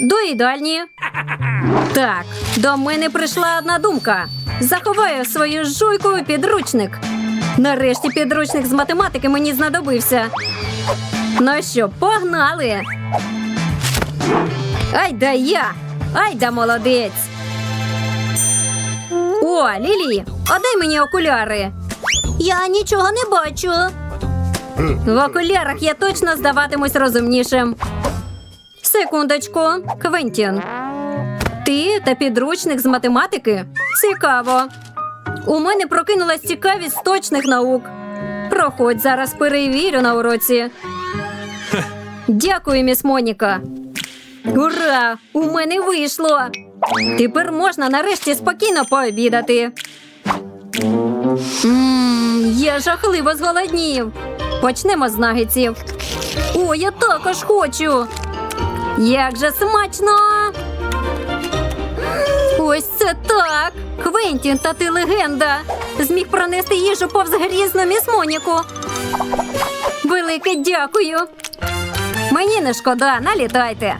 До їдальні. Так, до мене прийшла одна думка. Заховаю свою жуйку у підручник. Нарешті підручник з математики мені знадобився. Ну що, погнали. Ай да я! Ай да молодець! О, Лілі, а мені окуляри. Я нічого не бачу. В окулярах я точно здаватимусь розумнішим. Секундочку, Квентін. Ти та підручник з математики? Цікаво. У мене прокинулась цікавість точних наук. Проходь зараз перевірю на уроці. Дякую, міс Моніка. Ура! У мене вийшло. Тепер можна нарешті спокійно пообідати. Ммм, я жахливо зголоднів. Почнемо з нагетсів. О, я також хочу. Як же смачно! Ось це так! Квентін, та ти легенда! Зміг пронести їжу повз грізну міс Моніку. Велике дякую. Мені не шкода, налітайте.